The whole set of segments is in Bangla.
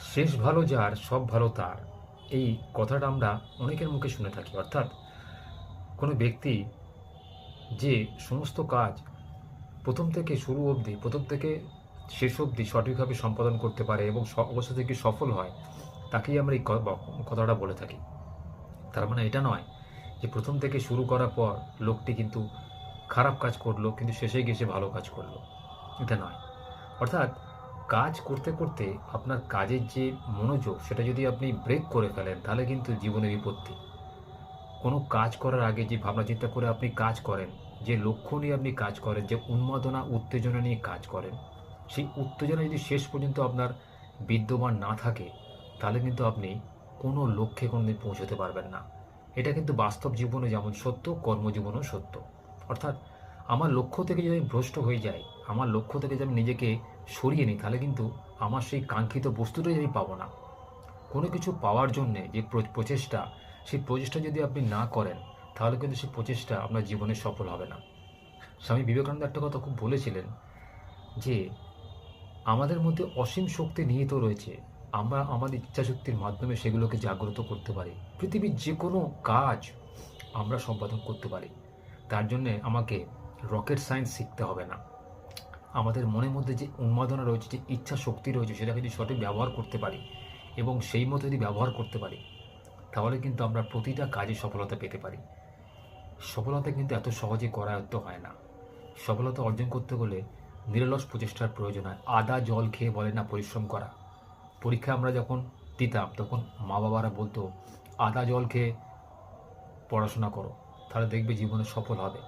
শেষ ভালো যার সব ভালো তার। এই কথাটা আমরা অনেকের মুখে শুনে থাকি, অর্থাৎ কোনো ব্যক্তি যে সমস্ত কাজ প্রথম থেকে শুরু অবধি, প্রথম থেকে শেষ অবধি সঠিকভাবে সম্পাদন করতে পারে এবং অবস্থা থেকে সফল হয়, তাকেই আমরা এই কথাটা বলে থাকি। তার মানে এটা নয় যে প্রথম থেকে শুরু করার পর লোকটি কিন্তু খারাপ কাজ করল, কিন্তু শেষে গিয়ে সে ভালো কাজ করল। এটা নয়। অর্থাৎ কাজ করতে করতে আপনার কাজের যে মনোযোগ, সেটা যদি আপনি ব্রেক করে ফেলেন, তাহলে কিন্তু জীবনে বিপত্তি। কোনো কাজ করার আগে যে ভাবনা চিন্তা করে আপনি কাজ করেন, যে লক্ষ্য নিয়ে আপনি কাজ করেন, যে উন্মাদনা, উত্তেজনা নিয়ে কাজ করেন, সেই উত্তেজনা যদি শেষ পর্যন্ত আপনার বিদ্যমান না থাকে, তাহলে কিন্তু আপনি কোনো লক্ষ্যে কোনোদিন পৌঁছতে পারবেন না। এটা কিন্তু বাস্তব জীবনে যেমন সত্য, কর্মজীবনেও সত্য। অর্থাৎ আমার লক্ষ্য থেকে যদি আমি ভ্রষ্ট হয়ে যাই আমার লক্ষ্য থেকে যদি আমি নিজেকে সরিয়ে নিই, তাহলে কিন্তু আমার সেই কাঙ্ক্ষিত বস্তুটাই আমি পাবো না। কোনো কিছু পাওয়ার জন্যে যে প্রচেষ্টা, সেই প্রচেষ্টা যদি আপনি না করেন, তাহলে কিন্তু সেই প্রচেষ্টা আপনার জীবনে সফল হবে না। স্বামী বিবেকানন্দ একটা কথা খুব বলেছিলেন যে, আমাদের মধ্যে অসীম শক্তি নিহিত রয়েছে। আমরা আমাদের ইচ্ছাশক্তির মাধ্যমে সেগুলোকে জাগ্রত করতে পারি। পৃথিবীর যে কোনো কাজ আমরা সম্পাদন করতে পারি। তার জন্যে আমাকে রকেট সায়েন্স শিখতে হবে না। আমাদের মনের মধ্যে যে উন্মাদনা রয়েছে, যে ইচ্ছা শক্তি রয়েছে, সেটাকে যদি সঠিক ব্যবহার করতে পারি এবং সেই মতো যদি ব্যবহার করতে পারি, তাহলে কিন্তু আমরা প্রতিটা কাজে সফলতা পেতে পারি। সফলতা কিন্তু এত সহজে করায়ত্ত হয় না। সফলতা অর্জন করতে হলে নিরলস প্রচেষ্টার প্রয়োজন হয়। আদা জল খেয়ে বলে না পরিশ্রম করা। পরীক্ষা আমরা যখন দিতাম, তখন মা বাবারা বলতো, আদা জল খেয়ে পড়াশোনা করো, তাহলে দেখবে জীবনে সফল হবে।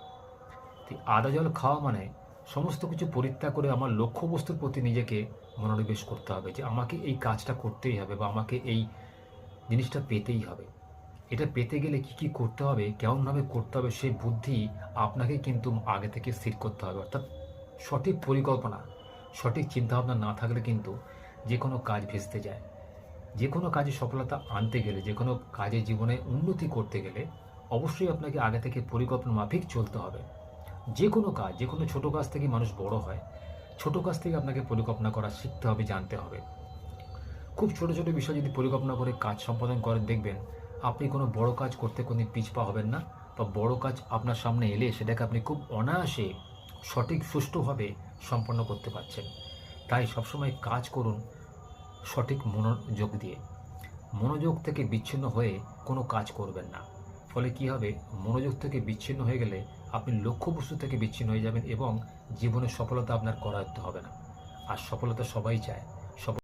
আদা জল খাওয়া মানে সমস্ত কিছু পরিত্যাগ করে আমার লক্ষ্যবস্তুর প্রতি নিজেকে মনোনিবেশ করতে হবে যে আমাকে এই কাজটা করতেই হবে বা আমাকে এই জিনিসটা পেতেই হবে। এটা পেতে গেলে কি কি করতে হবে, কেমনভাবে করতে হবে সেই বুদ্ধি আপনাকে কিন্তু আগে থেকে স্থির করতে হবে। অর্থাৎ সঠিক পরিকল্পনা, সঠিক চিন্তাভাবনা না থাকলে কিন্তু যে কোনো কাজ ভেস্তে যায়। যে কোনো কাজে সফলতা আনতে গেলে, যে কোনো কাজে জীবনে উন্নতি করতে গেলে অবশ্যই আপনাকে আগে থেকে পরিকল্পনা মাফিক চলতে হবে। যে কোনো কাজ, যে কোনো ছোটো কাজ থেকে মানুষ বড় হয়, ছোটো কাজ থেকে আপনাকে পরিকল্পনা করা শিখতে হবে, জানতে হবে। খুব ছোট ছোট বিষয় যদি পরিকল্পনা করে কাজ সম্পাদন করেন, দেখবেন আপনি কোনো বড় কাজ করতে কোনো পিছপা হবেন না, বা বড় কাজ আপনার সামনে এলে সেটাকে আপনি খুব অনায়াসে সঠিক সুষ্ঠুভাবে সম্পন্ন করতে পারছেন। তাই সবসময় কাজ করুন সঠিক মনোযোগ দিয়ে। মনোযোগ থেকে বিচ্ছিন্ন হয়ে কোনো কাজ করবেন না। ফলে কি হবে? মনোযোগ থেকে বিচ্ছিন্ন হয়ে গেলে আপনি লক্ষ্যবস্তু থেকে বিচ্ছিন্ন হয়ে যাবেন এবং জীবনের সফলতা আপনার করায়ত্ত হবে না। আর সফলতা সবাই চায়। সফল